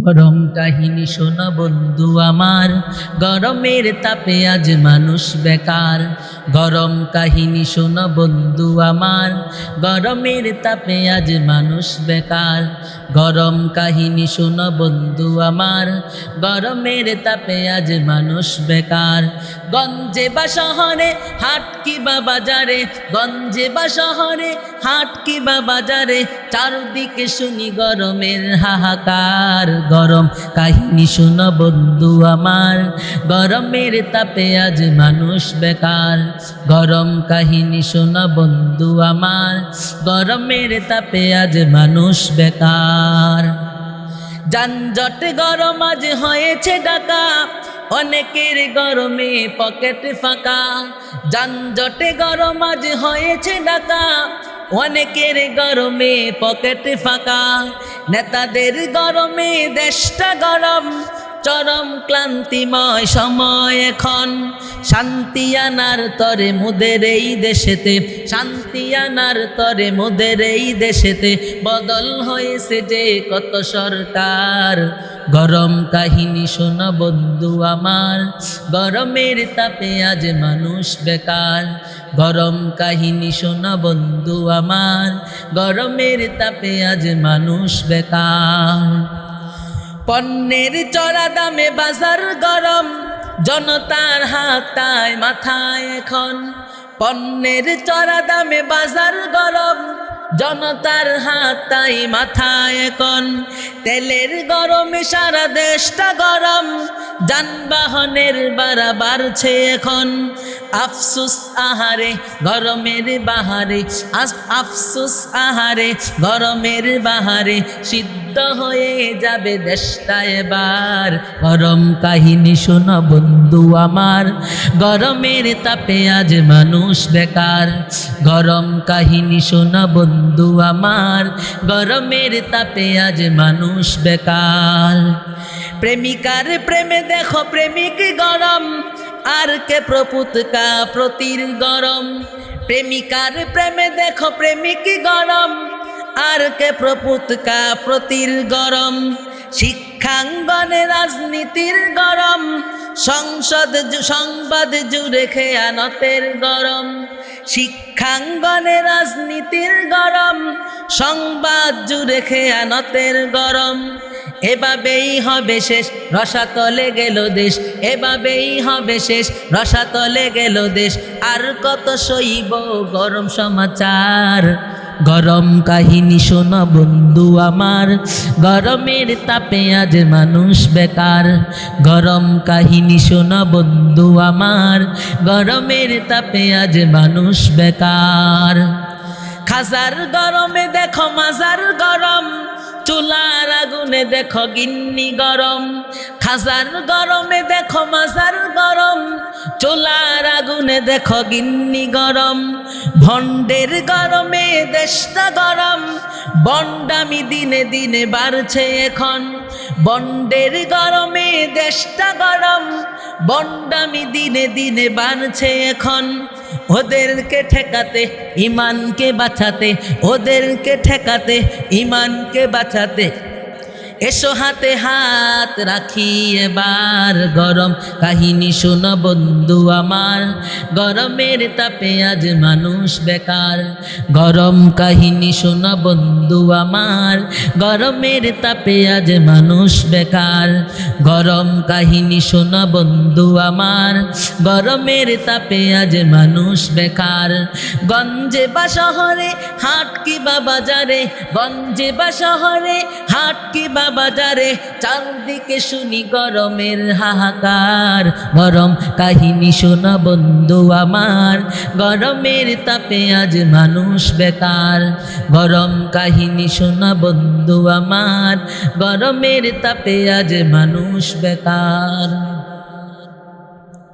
গরম কাহিনী শোনা বন্ধু আমার। গরমের তাপে আজ মানুষ বেকার। গরম কাহিনী শোনা বন্ধু আমার। গরমের তাপে আজ মানুষ বেকার। গরম কাহিনী শোনা বন্ধু আমার। গরমের তাপে আজ মানুষ বেকার। গঞ্জে বা শহরে, হাট কি বা বাজারে। গঞ্জে বা শহরে, হাট কি বা বাজারে। চারদিকে শুনি গরমের হাহাকার। গরম কাহিনী শোনো বন্ধু আমার। গরমের তাপে আজ মানুষ বেকার। গরম কাহিনী শোনো বন্ধু আমার। গরমের তাপে আজ মানুষ বেকার। যানজট গরম আজ হয়েছে ডাকা অনেকের গরমে পকেট ফাঁকা। যানজটে গরম আজ হয়েছে ডাকা অনেকের গরমে পকেট ফাঁকা। নেতাদের গরমে দেশটা গরম চরম ক্লান্তিময় সময় এখন। শান্তি আনার তরে মুদের এই দেশেতে, শান্তি আনার তরে মুদের এই দেশেতে, বদল হয়েছে যে কত সরকার। গরম কাহিনী শোনা বন্ধু আমার, গরমের তাপে আজ মানুষ বেকার। গরম কাহিনী শোনা বন্ধু আমার, গরমের তাপে আজ মানুষ বেকার। পণ্যের চড়া দামে বাজার গরম। জনতার হাতায়, মাথায় এখন পণ্যের চড়া দামে বাজার গরম। জনতার হাতায়, মাথায় এখন তেলের গরমে, সারা দেশটা গরম। যানবাহনের বাড়া বাড়ছে এখন। আফসুস আহারে, গরমের বাহারে আফসুস আহারে, গরমের বাহারে, সিদ্ধ হয়ে যাবে দেশটা এবার। গরম কাহিনী শোনো বন্ধু আমার, গরমের তাপে আজ মানুষ বেকার। গরম কাহিনী শোনো বন্ধু আমার, গরমের তাপে আজ মানুষ বেকার। প্রেমিকার প্রেমে দেখো প্রেমিক গরম আর কে প্রপুতকা প্রতির গরম? প্রেমিকার প্রেমে দেখো প্রেমিক গরম। আর কে প্রপুতকা প্রতির গরম? শিক্ষাঙ্গনে রাজনীতির গরম। সংসদ সংবাদ জুড়ে খেয়ানতের গরম। শিক্ষাঙ্গনে রাজনীতির গরম। সংবাদ জুড়ে খেয়ানতের গরম। এভাবেই হবে শেষ। রসাতলে গেল দেশ, এভাবেই হবে শেষ। রসাতলে গেল দেশ, আর কত সইব গরম সমাচার। গরম কাহিনী শোনো বন্ধু আমার, গরমের তাপে আজ মানুষ বেকার। গরম কাহিনী শোনো বন্ধু আমার, গরমের তাপে আজ মানুষ বেকার। খাজার গরমে দেখো মাজার গরম চুলার আগুনে দেখো গিন্নি গরম, খাজার গরমে দেখো মাজার গরম, চুলার আগুনে দেখো গিন্নি গরম, ভণ্ডের গরমে দেশটা গরম বন্ডামি দিনে দিনে বাড়ছে এখন। বন্ডের গরমে দেশটা গরম বন্ডামি দিনে দিনে বানছে এখন। ওদেরকে ঠেকাতে, ইমানকে বাঁচাতে, ওদেরকে ঠেকাতে, ইমানকে বাঁচাতে এসো হাতে হাত রাখি এবার গরম। কাহিনী শোনো বন্ধু আমার, গরমের তাপে আজ মানুষ বেকার। গরম কাহিনী শোনো বন্ধু আমার, গরমের তাপে আজ মানুষ বেকার। গরম কাহিনী শোনো বন্ধু আমার, গরমের তাপে আজ মানুষ বেকার। গঞ্জে বা শহরে, হাট কি বা বাজারে, গঞ্জে বা শহরে, হাট কি বা বাজারে, চারদিকে শুনি গরমের হাহাকার। গরম কাহিনী শোনা বন্ধু আমার, গরমের তাপে আজ মানুষ বেকার। গরম কাহিনী শোনা বন্ধু আমার, গরমের তাপে আজ মানুষ বেকার।